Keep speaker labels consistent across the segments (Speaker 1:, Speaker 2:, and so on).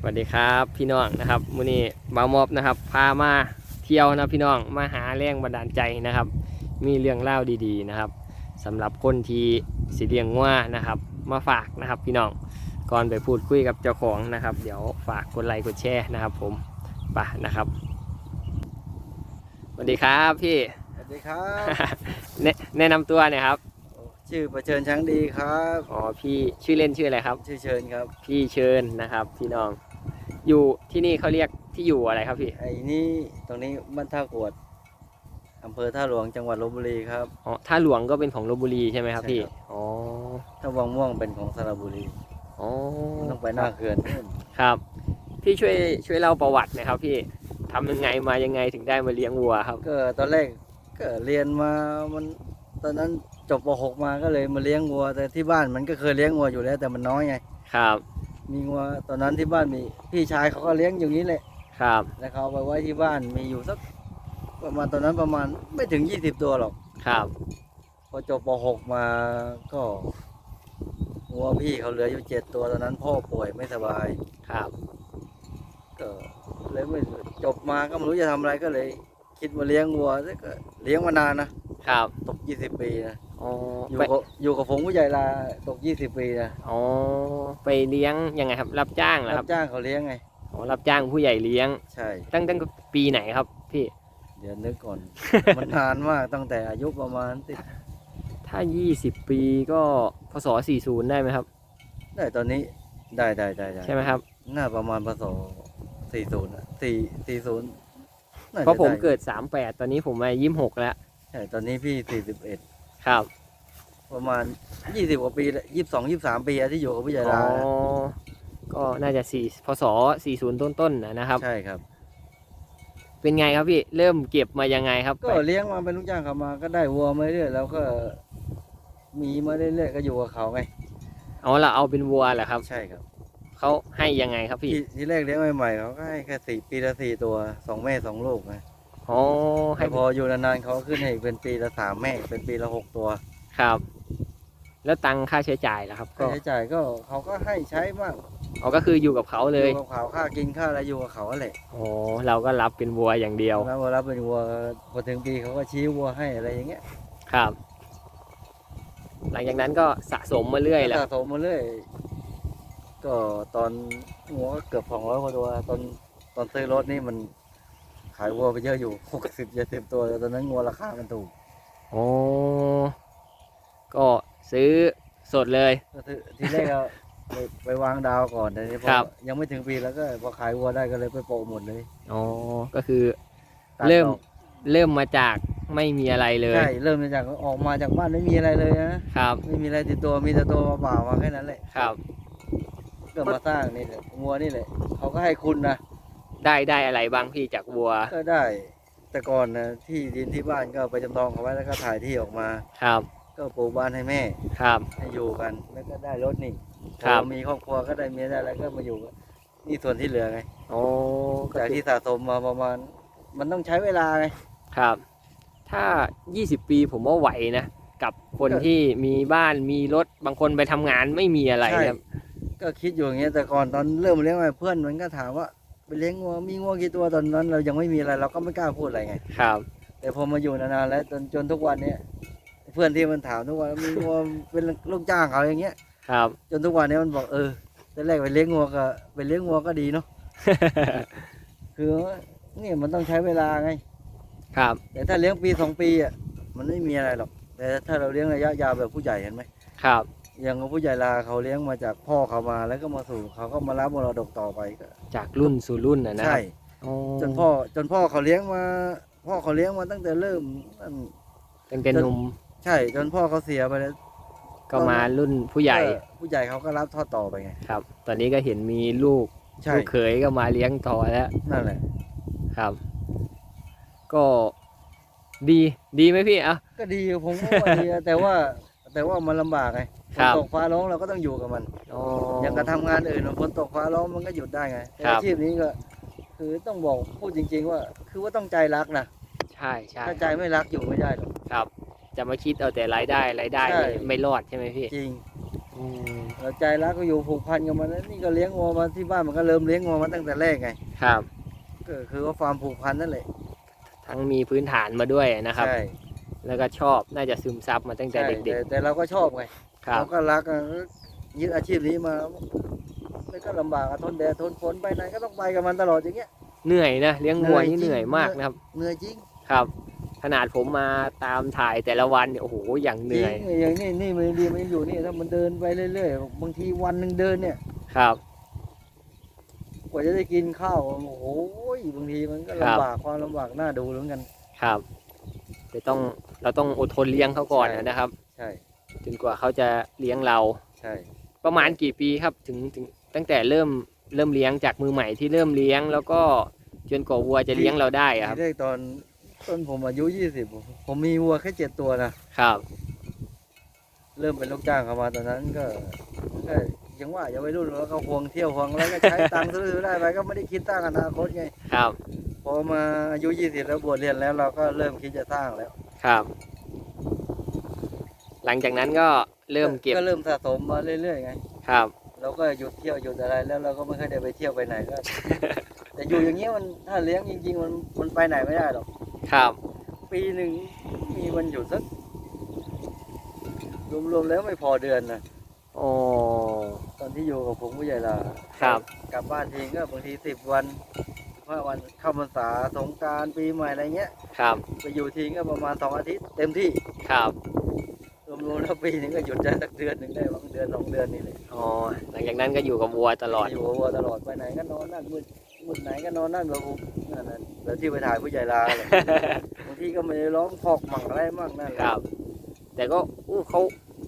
Speaker 1: สวัสดีครับพี่น้องนะครับมื้อนี้บ่าวมอบนะครับ พามาเที่ยวนะพี่น้องมาหาแรงบันดาลใจนะครับ มีเรื่องเล่าดีๆนะครับสำหรับคนที่สิเลี้ยงงัวนะครับ มาฝากนะครับพี่น้องก่อนไปพูดคุยกับเจ้าของนะครับ เดี๋ยวฝากกดไลค์กดแชร์นะครับ ผมไปะนะครับสวัสดีครับพี่
Speaker 2: สวัสดีครับ
Speaker 1: แนะแนะนำตัวหน่อยครับ
Speaker 2: ชื่อประเชิญช้างดีครับ
Speaker 1: อ๋อพี่ชื่อเล่นชื่ออะไรครับ
Speaker 2: ชื่อเชิญครับ
Speaker 1: พี่เชิญนะครับพี่น้อง อยู่ที่นี่เขาเรียกที่อยู่อะไรครับพี่
Speaker 2: ไอ้นี่ตรงนี้บ้านท่ากวดอำเภอท่าหลวงจังหวัดลบบุรีครับ
Speaker 1: อ๋อท่าหลวงก็เป็นของลบบุรีใช่ไหมครับ
Speaker 2: ใช่
Speaker 1: พี่
Speaker 2: ครับ
Speaker 1: อ๋อ
Speaker 2: ถ้าวังม่วงเป็นของสระบุรี
Speaker 1: อ๋อ
Speaker 2: ต้องไปหน้าเขื่อนนู่น
Speaker 1: ครับ พี่ช่วยช่วยเล่าประวัติหนะครับพี่ทำยังไงมายังไงถึงได้มาเลี้ยงวัวครับ
Speaker 2: ก็ตอนแรกก็เรียนมามัน ตอนนั้นจบป .6 มาก็เลยมาเลี้ยงวัว แต่ที่บ้านมันก็เคยเลี้ยงวัวอยู่แล้วแต่มันน้อยไง
Speaker 1: ครับ
Speaker 2: มีวัวตอนนั้นที่บ้านมีพี่ชายเขาก็เลี้ยงอย่างนี้แหละ
Speaker 1: ครับ
Speaker 2: แล้วเขาเอาไปไว้ที่บ้านมีอยู่สักประมาณตอนนั้นประมาณไม่ถึง 20 ตัวหรอก
Speaker 1: ครับ
Speaker 2: พอจบป .6 มาก็วัวพี่เขาเหลืออยู่เจ็ดตัวตอนนั้นพ่อป่วยไม่สบาย
Speaker 1: ครับ
Speaker 2: ก็เลยไม่จบมาก็ไม่รู้จะทำอะไรก็เลย คิดมาเลี้ยงวัวแล้วก็เลี้ยงมานานนะ ครับตก20ปีนะ
Speaker 1: อ๋อ
Speaker 2: อยู่
Speaker 1: ไป
Speaker 2: กับอยู่กับผมผู้ใหญ่ลาตก20ปีนะ
Speaker 1: อ๋อไปเลี้ยงยังไงครับ รับจ้างเหรอ
Speaker 2: รั
Speaker 1: ครับ
Speaker 2: บจ้างเขาเลี้ยงไง
Speaker 1: อ๋อรับจ้างผู้ใหญ่เลี้ยง
Speaker 2: ใช่
Speaker 1: ตั้งตั้งปีไหนครับพี่
Speaker 2: เดี๋ยวนึกก่อน มันนานมากตั้งแต่อายุประมาณติด
Speaker 1: ถ้า 20 ปีก็พศ40 ได้ไหมครับ
Speaker 2: ได้ตอนนี้ได้ได้ได้ได้
Speaker 1: ใช่ไหมครับ
Speaker 2: น่าประมาณพศ40นะ4 40น่าจ
Speaker 1: เพราะผม
Speaker 2: ได้
Speaker 1: เกิด 38 ตอนนี้ผมมา26 แล้ว
Speaker 2: ใช่ตอนนี้พี่41
Speaker 1: ครับ
Speaker 2: ประมาณ20กว่าปีแล้ว22 23ปีอะที่อยู่กับผู้ใหญ่
Speaker 1: อ๋
Speaker 2: ลา
Speaker 1: อก็น่าจะสี่พศ40ต้นๆนะนะครับ
Speaker 2: ใช่ครับ
Speaker 1: เป็นไงครับพี่เริ่มเก็บมายังไงครับ
Speaker 2: ก็เลี้ยงมาเป็นลูกจ้างเขามาก็ได้วัวมาเรื่อยแล้วก็ มีมาเรื่อยๆก็อยู่กับเขาไง
Speaker 1: เอาละเอาเป็นวัวเหรอครับ
Speaker 2: ใช่ครับ
Speaker 1: เขาให้ยังไงครับพี่
Speaker 2: ที่ที่แรกเลี้ยงใหม่ๆเขาก็ให้แค่สี่ปีละสี่ตัวสองแม่สองลูกไง
Speaker 1: อ๋อให้
Speaker 2: แต่พออยู่นานๆเขาขึ้นให้เป็นปีละสามแม่เป็นปีละหกตัว
Speaker 1: ครับ แล้วตังค่าใช้จ่ายล่ะครับ ก็
Speaker 2: ค่าใช้จ่ายก็เขาก็ให้ใช้บ้าง
Speaker 1: อ๋อก็คืออยู่กับเขาเลย
Speaker 2: อยู่กับเขาค่ากินค่าอะไรอยู่กับเขาแหละ
Speaker 1: อ๋อเราก็รับเป็นวัวอย่างเดียว
Speaker 2: แล้วเวลาเป็นวัวพอถึงปีเขาก็ชี้วัวให้อะไรอย่างเงี้ย
Speaker 1: ครับ หลังจากนั้นก็สะสมมาเรื่อยแหล้ว
Speaker 2: สะสมมาเรื่อยก็ตอนวัวก็เกือบสองร้อยกว่าตัวตอนตอนซื้อรถนี่มัน ขายวัวไปเยอะอยู่หกสิบเจ็ดสิบตัวแต่ตอนนั้นวัวราคามันถูก
Speaker 1: อ๋อก็ซื้อสดเลย
Speaker 2: ก็คือทีแรกก็ไปไปวางดาวก่อนแต่นี่พอ
Speaker 1: ครับ
Speaker 2: ยังไม่ถึงปีแล้วก็พอขายวัวได้ก็เลยไปโปะหมดเลย
Speaker 1: อ๋อก็คือ
Speaker 2: ตัด
Speaker 1: เริ่ม
Speaker 2: ออก
Speaker 1: เริ่มมาจากไม่มีอะไรเลย
Speaker 2: ใช่เริ่มจากออกมาจากบ้านไม่มีอะไรเลยนะ ครับไม่มีอะไรติดตัวมีแต่ตัวเปล่าๆมาแค่นั้นแหละ
Speaker 1: ครับ
Speaker 2: ก็มาสร้างนี่แหละวัวนี่แหละเขาก็ให้คุณนะ
Speaker 1: ได้ได้อะไรบ้างพี่จากวัว
Speaker 2: ก็ได้ แต่ก่อนนะที่ดินที่บ้านก็ไปจำนองเขาไว้แล้วก็ถ่ายที่ออกมา
Speaker 1: ครับ
Speaker 2: ก็ปลูกบ้านให้แม่
Speaker 1: ครับ
Speaker 2: ให้อยู่กัน แล้วก็ได้รถนี่
Speaker 1: ครับ
Speaker 2: พอมีครอบครัวก็ได้เมียได้แล้วก็มาอยู่กันนี่ส่วนที่เหลือไง
Speaker 1: อ๋อก็
Speaker 2: จาก
Speaker 1: คือ
Speaker 2: ที่สะสมมาประมาณ มันต้องใช้เวลาไง
Speaker 1: ครับ ถ้า 20 ปีผมว่าไหวนะ กับคน
Speaker 2: ก็
Speaker 1: ที่มีบ้านมีรถบางคนไปทำงานไม่มีอะไร
Speaker 2: ใช่
Speaker 1: ครับ
Speaker 2: ก็คิดอยู่อย่างเงี้ยแต่ก่อนตอนเริ่มเลี้ยงไว้เพื่อนมันก็ถามว่า ไปเลี้ยงงัวมีงัวกี่ตัวตอนนั้น เรายังไม่มีอะไรเราก็ไม่กล้าพูดอะไรไง
Speaker 1: ครับ
Speaker 2: แต่พอมาอยู่นานๆแล้วจนจนทุกวันเนี้ยเพื่อนที่มันถามทุกวันมีงัวเป็นลูกจ้างเขาอย่างเงี้ย
Speaker 1: ครับ
Speaker 2: จนทุกวันนี้มันบอกเออแต่แรกไปเลี้ยงงัวก็ไปเลี้ยงงัวก็ดีเนาะ คือเนี่ยมันต้องใช้เวลาไง
Speaker 1: ครับ
Speaker 2: แต่ถ้าเลี้ยงปีสองปีอะมันไม่มีอะไรหรอก แต่ถ้าเราเลี้ยงระยะยาวแบบผู้ใหญ่เห็นไหม
Speaker 1: ครับ
Speaker 2: อย่างผู้ใหญ่ลาเขาเลี้ยงมาจากพ่อเขามาแล้วก็มาสู่เขาก็มารับมรดกต่อไปก็
Speaker 1: จากรุ่นสู่รุ่นนะนะค
Speaker 2: ใช่
Speaker 1: รับอ๋อ
Speaker 2: จนพ่อจนพ่อเขาเลี้ยงมา พ่อเขาเลี้ยงมาตั้งแต่เริ่มนั่น
Speaker 1: ตั้งแต่หนุ่ม
Speaker 2: ใช่ จนพ่อเขาเสียไปแล้ว
Speaker 1: ก็มารุ่นผู้ใหญ่
Speaker 2: ก็ผู้ใหญ่เขาก็รับทอดต่อไปไง
Speaker 1: ครับ ตอนนี้ก็เห็นมีลูก
Speaker 2: ใช่
Speaker 1: ลูกเขยก็มาเลี้ยงต่อแล้ว
Speaker 2: นั่นแหละ
Speaker 1: ครับ ก็ดีดีไหมพี่อะ
Speaker 2: ก็ดีอยู่ผมก็ว่าดีอะแต่ว่าแต่ว่ามันลำบากไง ฝ
Speaker 1: ครั
Speaker 2: น
Speaker 1: บ
Speaker 2: ตกฟ้าร้องเราก็ต้องอยู่กับมัน
Speaker 1: อ๋อ
Speaker 2: อย่างกระทำงานอื่นฝนตกฟ้าร้องมันก็หยุดได้ไงแต่
Speaker 1: ครับ
Speaker 2: อาชีพนี้ก็คือต้องบอกพูดจริง ๆ ว่า คือว่าต้องใจรักนะ
Speaker 1: ใช่ใช่
Speaker 2: ถ้าใจไม่รักอยู่ไม่ได้หรอก
Speaker 1: ครับ จะมาคิดเอาแต่รายได้รายได้
Speaker 2: ใช่
Speaker 1: นี่ไม่รอดใช่ไหมพี่
Speaker 2: จริง
Speaker 1: อืม
Speaker 2: เราใจรักก็อยู่ผูกพันกับมันแล้วนี่ก็เลี้ยงงัวมาที่บ้านมันก็เริ่มเลี้ยงงัวมาตั้งแต่แรกไง
Speaker 1: ครับ
Speaker 2: ก็คือว่าความผูกพันนั่นแหละ
Speaker 1: ทั้งมีพื้นฐานมาด้วยนะครับ
Speaker 2: ใช่
Speaker 1: แล้วก็ชอบน่าจะซึมซับมาตั้งแต่
Speaker 2: ใช่
Speaker 1: เด็ก
Speaker 2: แต่แต่เราก็ชอบไง
Speaker 1: ๆครับ
Speaker 2: เราก็รักอะยึดอาชีพนี้มาไม่ก็ลำบากอะทนแดดทนฝนไปไหนก็ต้องไปกับมันตลอดอย่างเงี้ย
Speaker 1: เหนื่อยนะเลี้ยงวัวนี่
Speaker 2: เหนื่อยจริง
Speaker 1: เหนื่อยมากนะครับ
Speaker 2: เหนื่อยจริง
Speaker 1: ครับขนาดผมมาตามถ่ายแต่ละวันเนี่ยโอ้โหอย่างเหนื่อย
Speaker 2: จริงอย่างนี้นี่มันดีมันอยู่นี่ถ้ามันเดินไปเรื่อยๆบางทีวันหนึ่งเดินเนี่ย
Speaker 1: ครับ
Speaker 2: กว่าจะได้กินข้าวโอ้โหบางทีมันก็
Speaker 1: ครับ
Speaker 2: ลำบากความลำบากน่าดูเหมือนกัน
Speaker 1: ครับแต่ต้องเราต้องอดทนเลี้ยงเขาก่อน
Speaker 2: ใช่
Speaker 1: นะครับ
Speaker 2: ใช่
Speaker 1: จนกว่าเขาจะเลี้ยงเรา
Speaker 2: ใช่
Speaker 1: ประมาณกี่ปีครับถึงถึงตั้งแต่เริ่มเริ่มเลี้ยงจากมือใหม่ที่เริ่มเลี้ยง แล้วก็จนกว่าวัวจะเลี้ยงเราได้อะครับ
Speaker 2: ทีแรกตอนต้นผมอายุยี่สิบผมมีวัวแค่เจ็ดตัวนะครับ เริ่มเป็นลูกจ้างเขามาตอนนั้นก็ก็ยังว่าอย่าไปรุ่นแล้วก็ห่วงเที่ยวห่วงอะไรก็ใช้ตังค์ซื้อๆได้ไปก็ไม่ได้คิดตั้งอนาคตไง
Speaker 1: ครับ
Speaker 2: พอมาอายุยี่สิบแล้วบวชเรียนแล้วเราก็เริ่มคิดจะสร้างแล้ว
Speaker 1: ครับ หลังจากนั้นก็เริ่มเก็บ
Speaker 2: ก็เริ่มสะสมมาเรื่อยๆไง
Speaker 1: ครับ
Speaker 2: เราก็หยุดเที่ยวหยุดอะไรแล้วเราก็ไม่ค่อยได้ไปเที่ยวไปไหนก็แต่อยู่อย่างเงี้ยมันถ้าเลี้ยงจริง ๆ มันมันไปไหนไม่ได้หรอก
Speaker 1: ครับ
Speaker 2: ปีหนึ่งมีวันหยุดสักรวมๆแล้วไม่พอเดือนนะ
Speaker 1: โอ้
Speaker 2: ตอนที่อยู่กับผมผู้ใหญ่ลา
Speaker 1: ครับ
Speaker 2: กลับบ้านทีก็บางทีสิบวันห้าวันเข้าพรรษาสงกรารปีใหม่อะไรเงี้ย
Speaker 1: ครับ
Speaker 2: ไปอยู่ทีก็ประมาณสองอาทิตย์เต็มที่
Speaker 1: ครับ
Speaker 2: รวมๆแล้วปีหนึงก็หยุดได้สักเดือนหนึ่งได้บางเดือนสองเดือนนี่เลย
Speaker 1: อ๋อหลังจากนั้นก็อยู่กับวัวตลอด
Speaker 2: อยู่กับวัวตลอดไปไหนก็นอนนั่นมืดมืดไหนก็นอนนั่นกับผมนั่นน่ะแล้วที่ไปถ่ายผู้ใหญ่ลาเลยบางทีก็ไม่ได้ร้องพอกมั่งอะไรมั่งนั่นแหละ
Speaker 1: ครับ แต่ก็อู้เขา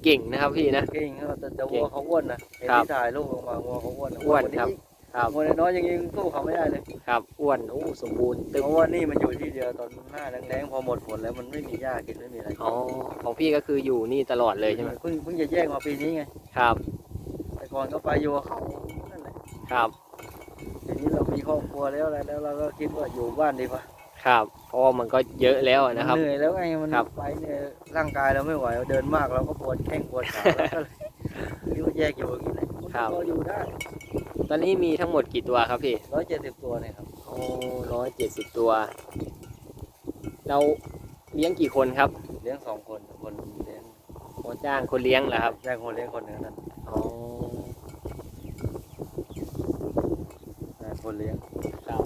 Speaker 1: เก่งนะครับพี่นะ
Speaker 2: เก่งครับแต่แต่วัวเขาอ้วนนะเห็น
Speaker 1: ครับ
Speaker 2: ที่ถ่ายรูปออกมาวัวเขาอ้วน
Speaker 1: อ้วน
Speaker 2: กา
Speaker 1: ครับ ครับ
Speaker 2: วัวน้อยๆยังยิงสู้เขาไม่ได้เลย
Speaker 1: ครับอ้วนโอ้สมบูรณ์ตึง
Speaker 2: เพราะว่านี่มันอยู่ที่เดียวตอนหน้าแรงๆพอหมดฝนแล้วมันไม่มีหญ้ากินไม่มีอะไรกิน
Speaker 1: อ๋อของพี่ก็คืออยู่นี่ตลอดเลยใช่ไหม
Speaker 2: เพิ่งเพิ่งจะแยกมาปีนี้ไง
Speaker 1: ครับ
Speaker 2: แต่ก่อนก็ไปอยู่กับเขานั่นแหละ
Speaker 1: ครับ
Speaker 2: ทีนี้เรามีครอบครัวแล้วอะไรแล้วเราก็คิดว่าอยู่บ้านดีกว่า
Speaker 1: ครับเพราะว่ามันก็เยอะแล้วนะครับ
Speaker 2: เหนื่อยแล้วไงมัน
Speaker 1: ครับ
Speaker 2: ไปเนี่ยร่างกายเราไม่ไหวเดินมากเราก็ปวดแข้งปวดขาแล้วก็เลยคิดว่าแยกอยู่อย่างนี้แหละ
Speaker 1: ครับ
Speaker 2: ก็อยู่ได้
Speaker 1: ตอนนี้มีทั้งหมดกี่ตัวครับพี่
Speaker 2: ร้อยเจ็ดสิบตัวเนี่ยครับ
Speaker 1: โอ้ร้อยเจ็ดสิบตัว เราเลี้ยงกี่คนครับ
Speaker 2: เลี้ยงสองคนคนเลี้ยง
Speaker 1: โอจ้างคนเลี้ยงเหรอครับ
Speaker 2: แจ้งคนเลี้ยงคนหนึ่งนั่น
Speaker 1: อ๋อ
Speaker 2: อ่าคนเลี้ยง
Speaker 1: ครับ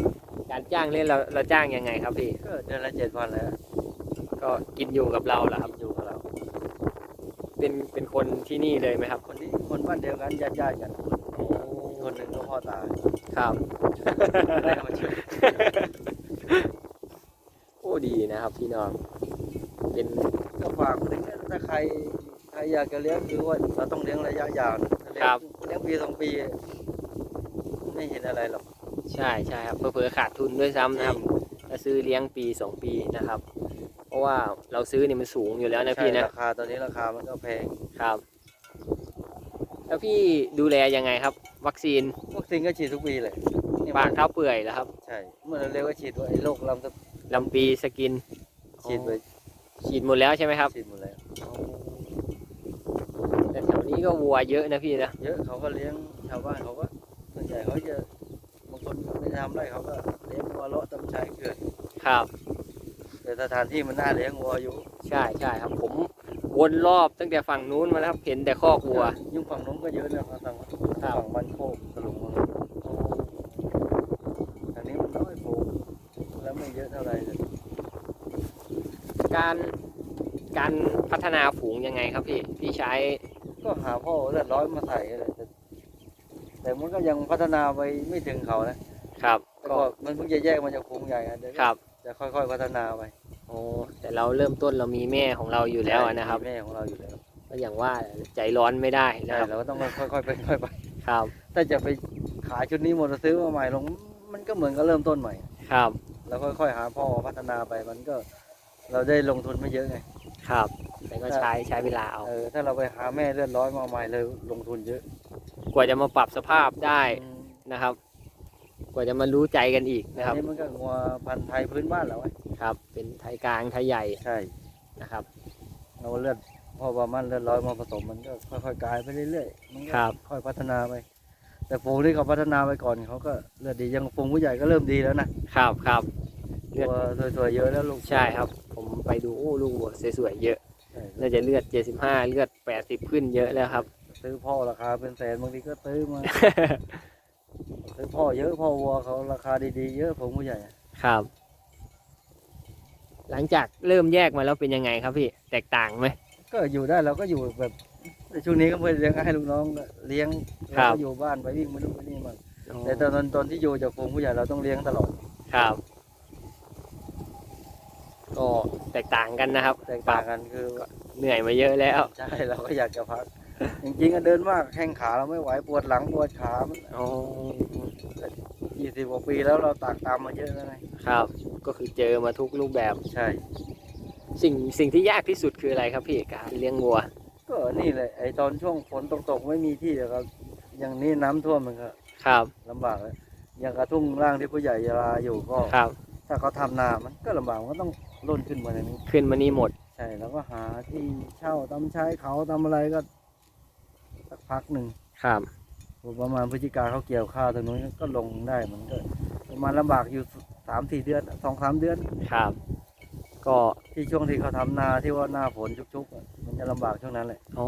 Speaker 1: การจ้างเล่นเราเราจ้างยังไงครับพี่
Speaker 2: ก็เดือนละเจ็ดพันแล้ว
Speaker 1: ก็กินอยู่กับเราเหรอครับ
Speaker 2: อยู่กับเรา
Speaker 1: เป็นเป็นคนที่นี่เลยไหมครับ
Speaker 2: คนนี้คนบ้านเดียวกันญาติญาติๆกันอีก คนหนึ่งก็พ่อตา
Speaker 1: ครับ
Speaker 2: ได้มาช่วย
Speaker 1: โอ้ดีนะครับพี่น้อง เป็น
Speaker 2: ก็ฝากถึงถ้าใครใครอยากจะเลี้ยงคือว่าเราต้องเลี้ยงระยะยาวนะถ้าเลี้ยงเลี้ยงปีสองปี ไม่เห็นอะไรหรอก
Speaker 1: ใช่ใช่ครับเผื่อๆขาดทุนด้วยซ้ำนะครับถ้าซื้อเลี้ยงปีสองปีนะครับ เพราะว่าเราซื้อเนี่ยมันสูงอยู่แล้วนะ
Speaker 2: ใช่
Speaker 1: พี่นะ
Speaker 2: ราคาตอนนี้ราคามันก็แพง
Speaker 1: ครับ แล้วพี่ดูแลยังไงครับ วัคซีน
Speaker 2: วัคซีนก็ฉีดทุกปีเลยนี่
Speaker 1: ปากเท้าเปื่อยแล้วครับ
Speaker 2: ใช่ เมื่อเร็วๆก็ฉีดตัวไอ้โรคลำสะ
Speaker 1: ลำปีสกิน
Speaker 2: ฉีดไป
Speaker 1: ฉีดหมดแล้วใช่ไหมครับ
Speaker 2: ฉีดหมดแล้ว
Speaker 1: แต่แถวนี้ก็วัวเยอะนะพี่นะ
Speaker 2: เยอะเขาก็เลี้ยงชาวบ้านเขาก็ส่วนใหญ่เขาจะบางคนไม่ทำไรเขาก็เลี้ยงวัวเลาะตำชายเกลือน
Speaker 1: ครับ
Speaker 2: แต่สถานที่มันน่าเลี้ยงวัวอยู่
Speaker 1: ใช่ใช่ครับผม วนรอบตั้งแต่ฝั่งนู้นมาแล้วครับเห็นแต่คอกวัว
Speaker 2: ยิ่งฝั่งนู้นก็เยอะนะฝั่ง
Speaker 1: ครับ
Speaker 2: ฝั่งบ้านโคกสลุงทางนี้มันน้อยโผล่แล้วไม่เยอะเท่าไหร่เลย
Speaker 1: การการพัฒนาฝูงยังไงครับพี่พี่ใช้
Speaker 2: ก็หาพ่อเลือดร้อยมาใส่เลยแต่แต่มันก็ยังพัฒนาไปไม่ถึงเขานะครับแต่
Speaker 1: ก็
Speaker 2: ก็มันเพิ่งจะแยกมาจากฝูงใหญ่อะเดี๋ยว
Speaker 1: ครับ
Speaker 2: จะค่อยๆพัฒนาไป
Speaker 1: โอ้แต่ เราเริ่มต้นเรามีแม่ของเราอยู่แล้วอะนะครับ
Speaker 2: มีแม่ของเราอยู่แล้ว
Speaker 1: ก็อย่างว่าใจร้อนไม่ได้นะ
Speaker 2: ใช่
Speaker 1: ครับ
Speaker 2: เราก็ต้องค่อยๆเป็นค่อยๆไป
Speaker 1: ครับ
Speaker 2: ถ้าจะไปขายชุดนี้หมดซื้อมาใหม่ลง มันก็เหมือนกับเริ่มต้นใหม่
Speaker 1: ครับ
Speaker 2: เราค่อยๆหาพ่อพัฒนาไปมันก็ เราได้ลงทุนไม่เยอะไง
Speaker 1: ครับแต่ก็ใช้ใช้เวลาเอา
Speaker 2: เออถ้าเราไปหาแม่เลือดร้อยมาใหม่เลยลงทุนเยอะ
Speaker 1: กว่าจะมาปรับสภาพได้
Speaker 2: อืม
Speaker 1: นะครับ กว่าจะมารู้ใจกันอีก
Speaker 2: อั
Speaker 1: นะครับ
Speaker 2: นนี้มันก็งัวพันธุ์ไทยพื้นบ้านเราไว้
Speaker 1: ครับ เป็นไทยกลางไทยใหญ่
Speaker 2: ใช่
Speaker 1: นะครับ
Speaker 2: เราเลือดพอบามันเลือดร้อยมาผสมมันก็ค่อยๆกลายไปเรื่อยๆมันก็
Speaker 1: ครับ
Speaker 2: ค่อยพัฒนาไป แต่ฝูงที่เขาพัฒนาไปก่อนเขาก็เลือดดีอยังฝูงผู้ใหญ่ก็เริ่มดีแล้วนะครับ
Speaker 1: ครับเลือด
Speaker 2: ตัวสวยๆเยอะแล้วลูก
Speaker 1: ใช่ครับ ผมไปดูโอ้ลูกวัวสวยๆเยอะ
Speaker 2: ใช่
Speaker 1: น่าจะเลือด 75 เลือด 80 ขึ้นเยอะแล้วครับ
Speaker 2: ซื้อพ่อราคาเป็นแสนบางทีก็ซื้อมา ซื้อพ่อเยอะพ่อวัวเขาราคาดีๆเยอะฝูงผู้ใหญ่อะ
Speaker 1: ครับ หลังจากเริ่มแยกมาแล้วเป็นยังไงครับพี่ แตกต่างไหม
Speaker 2: ก็อยู่ได้เราก็อยู่แบบในช่วงนี้ก็ไม่ได้เลี้ยงให้ลูกน้องเลี้ยง
Speaker 1: ครั
Speaker 2: เรา
Speaker 1: บ
Speaker 2: ก็อยู่บ้านไปวิ่งไปนู่นไปนี่มางแต่ตอนตอนที่อยู่จากฝูงผู้ใหญ่เราต้องเลี้ยงตลอด
Speaker 1: ครับก็แตกต่างกันนะครับ
Speaker 2: แตกต่างกันคือ
Speaker 1: เหนื่อยมาเยอะแล้ว
Speaker 2: ใช่เราก็อยากจะพัก จริงๆก็เดินมากแข้งขาเราไม่ไหวปวดหลังปวดขามัน
Speaker 1: อ๋อ
Speaker 2: ยี่สิบกว่าปีแล้วเราตากตามมาเยอะแล้วไง
Speaker 1: ครับ ก็คือเจอมาทุกรูปแบบ
Speaker 2: ใช่
Speaker 1: สิ่งสิ่งที่ยากที่สุดคืออะไรครับพี่การเลี้ยงวัว
Speaker 2: ก็นี่เลยไอ้ตอนช่วงฝนตกๆไม่มีที่อะครับ อย่างนี้น้ำท่วมมันก็
Speaker 1: ครับ
Speaker 2: ลำบากเลยอย่างกระทุ่งร่างที่ผู้ใหญ่ยาลาอยู่ก็
Speaker 1: ครับ
Speaker 2: ถ้าเขาทำนามันก็ลำบากมันก็ต้องล่นขึ้นมาในนี้
Speaker 1: ขึ้นมานี่หมด
Speaker 2: ใช่แล้วก็หาที่เช่าตำใช้เขาทำอะไรก็สักพักหนึ่ง
Speaker 1: ครับ
Speaker 2: ประมาณพฤศจิกาเขาเกี่ยวข้าวตรงนู้นก็ลงได้มันก็ประมาณลำบากอยู่ สามสี่เดือนสองสามเดือน
Speaker 1: ครับ ก็
Speaker 2: ที่ช่วงที่เขาทำนาที่ว่าหน้าฝนชุกๆอะมันจะลำบากช่วงนั้นแหละ
Speaker 1: อ๋อ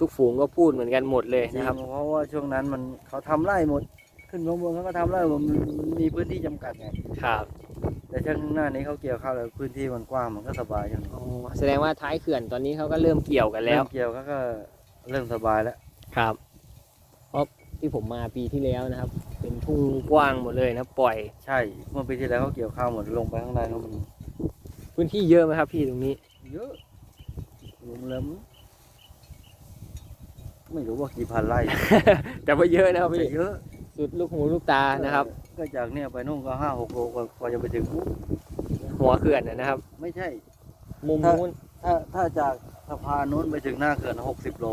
Speaker 1: ทุกฝูงก็พูดเหมือนกันหมดเลย
Speaker 2: จริง
Speaker 1: นะครับ
Speaker 2: เพราะว่าช่วงนั้นมันเขาทำไร่หมด ขึ้นข้างบนเขาก็ทำไร่หมดมันมันมีพื้นที่จำกัดไง
Speaker 1: ครับ
Speaker 2: แต่ช่วงหน้านี้เขาเกี่ยวข้าวแล้วพื้นที่มันกว้างมันก็สบายอย่าง
Speaker 1: อ๋อแสดงว่าท้ายเขื่อนตอนนี้เขาก็เริ่มเกี่ยวกันแล้ว
Speaker 2: เริ่มเกี่ยวเขาก็เริ่มสบายแล้ว
Speaker 1: ครับเพราะ ที่ผมมาปีที่แล้วนะครับ เป็นทุ่งกว้างหมดเลยนะปล่อย
Speaker 2: ใช่ เมื่อปีที่แล้วเขาเกี่ยวข้าวหมดลงไปข้างในแล้วมัน
Speaker 1: พื้นที่เยอะไหมครับ พี่ตรงนี้
Speaker 2: เยอะรวมแล้วมันไม่รู้ว่ากี่พันไร่
Speaker 1: แต่ว่าเยอะนะครับ
Speaker 2: แต่
Speaker 1: พี่
Speaker 2: เยอะ
Speaker 1: สุดลูกหูลูกตานะครับ
Speaker 2: ก็จากเนี่ยไปนู่นก็ห้าหกโลกว่ากว่าจะไปถึงนู้น
Speaker 1: หัวเขื่อนนะนะครับ
Speaker 2: ไม่ใช่
Speaker 1: มุม
Speaker 2: ถ้า
Speaker 1: นู้น
Speaker 2: ถ้าถ้าจากสะพานนู้นไปถึงหน้าเขื่อนหกสิบโล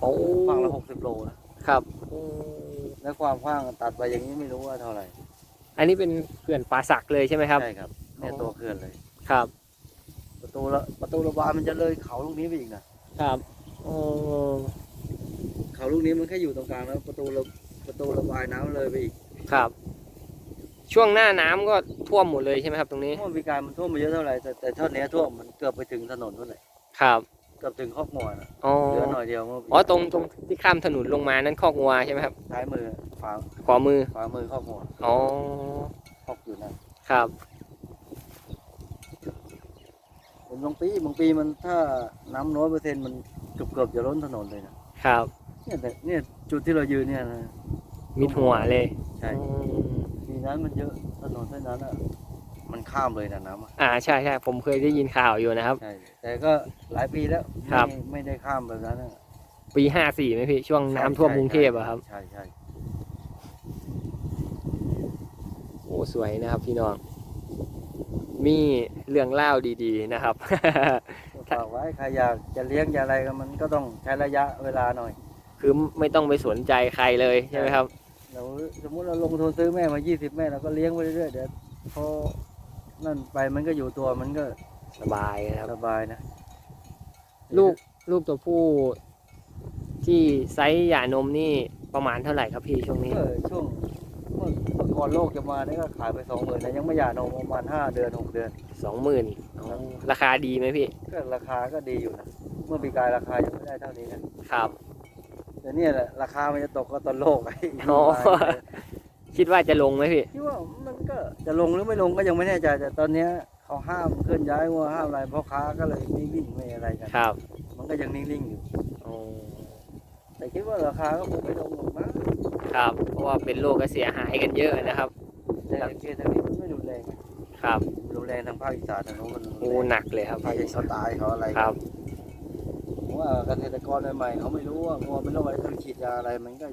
Speaker 1: โอ้
Speaker 2: ฝั่งละหกสิบโลนะครับ
Speaker 1: อืม
Speaker 2: แล้วความกว้างตัดไปอย่างนี้ไม่รู้ว่าเท่าไหร่
Speaker 1: อันนี้เป็นเขื่อนป่าสักเลยใช่ไหมครับ
Speaker 2: ใช่ครับเนี่ย
Speaker 1: อ๋อ
Speaker 2: ตัวเขื่อนเลย
Speaker 1: ครับ
Speaker 2: ประตูละประตูระบายมันจะเลยเขาลูกนี้ไปอีกนะครับ
Speaker 1: อ๋อ
Speaker 2: เขาลูกนี้มันแค่อยู่ตรงกลางแล้วประตูระประตูระบายน้ำเลยไปอีก
Speaker 1: ครับ ช่วงหน้าน้ำก็ท่วมหมดเลยใช่ไหมครับ ตรงนี้
Speaker 2: เมื่อปีการมันท่วมมาเยอะเท่าไหร่แต่แต่เท่านี้ท่วมมันเกือบไปถึงถนนเท่าไหร่
Speaker 1: ครับ
Speaker 2: เกือบถึงคอกหมอนอะ
Speaker 1: อ๋อ
Speaker 2: เหลือหน่อยเดียวเมื่อปี
Speaker 1: อ๋อตรงตรงที่ข้ามถนนลงมานั่นคอกงัวใช่ไหมครับ
Speaker 2: ซ้ายมือขวา
Speaker 1: ขวามือ
Speaker 2: ขวามือคอกหมอน
Speaker 1: อ๋อ
Speaker 2: คอกอยู่นั่น
Speaker 1: ครับ
Speaker 2: ผมบางปีบางปีมันถ้าน้ำน้อยเปอร์เซ็นต์มันเกือบเกือบจะล้นถนนเลยนะครับเนี่ยแต่เนี่ยจุดที่เรายืนเนี่ยนะ
Speaker 1: มิดหัวเลย
Speaker 2: ใช่
Speaker 1: อืม
Speaker 2: ปีนั้นมันเยอะถนนเส้นนั้นอะมัน ข้ามเลยนะน้ำอะ
Speaker 1: อ่าใช่ใช่ผมเคยได้ยินข่าวอยู่นะครับ
Speaker 2: ใช่แต่ก็หลายปีแล้ว
Speaker 1: ครับ
Speaker 2: ไม่ไม่ได้ข้ามแบบนั้นอะ
Speaker 1: ปีห้าสี่ไหมพี่ ช่วงน้ำท่วมกรุงเทพอะครับ
Speaker 2: ใช่ใช่
Speaker 1: โอ้สวยนะครับพี่น้อง มีเรื่องเล่าดีๆนะครับ
Speaker 2: ก็ฝากไว้ใครอยากจะเลี้ยงจะอะไรก็มันก็ต้องใช้ระยะเวลาหน่อย
Speaker 1: คือไม่ต้องไปสนใจใครเลยใช่ไหมครับ
Speaker 2: เราสมมุติเราลงทุนซื้อแม่มา 20 แม่เราก็เลี้ยงไปเรื่อยๆเดี๋ยวพอ นั่นไปมันก็อยู่ตัวมันก็
Speaker 1: สบายนะครับ
Speaker 2: สบายนะ
Speaker 1: ลูกลูกตัวผู้ที่ไซส์หย่านมนี่ประมาณเท่าไหร่ครับพี่ช่วงนี้
Speaker 2: ก็ช่วงเมื่อเมื่อก่อนโลกจะมาเนี่ยก็ขายไปสองหมื่นแต่ยังไม่หย่านมประมาณห้าเดือนหกเดือน
Speaker 1: สองหมื่นราคาดีไหมพี่
Speaker 2: ก็ราคาก็ดีอยู่นะเมื่อปีกายราคายังไม่ได้เท่านี้นะครับแต่เนี่ยแหละราคามันจะตกก็ตอนโลกไอ้
Speaker 1: อ๋อคิดว่าจะลงไหมพี่
Speaker 2: คิดว่ามัน ก็จะลงหรือไม่ลงก็ยังไม่แน่ใจ แต่ตอนเนี้ยเขาห้ามเคลื่อนย้ายวัวห้ามอะไรเพราะค้าก็เลยไม่วิ่งไม่อะไรกัน
Speaker 1: ครับ
Speaker 2: มันก็ยังนิ่งๆอยู่
Speaker 1: อ๋อ
Speaker 2: แต่คิดว่าราคาก็คงไม่ลงหรอกมั้ง
Speaker 1: ครับ เพราะว่าเป็นโรคก็เสียหายกันเยอะนะครับ
Speaker 2: แต่เคสทางนี้มันไม่รุนแรง
Speaker 1: ครับ
Speaker 2: รุนแรงทางภาคอีสานทางโน้นมันรุน
Speaker 1: โอ้
Speaker 2: แรง
Speaker 1: หนักเลยครับ
Speaker 2: ภาคอีสานเขาตายเขาอะไร
Speaker 1: ครับ
Speaker 2: ผมว่าเกษตรกรใหม่ๆเขาไม่รู้ว่างัวเป็นโรคอะไรต้องฉีดยาอะไรมันก็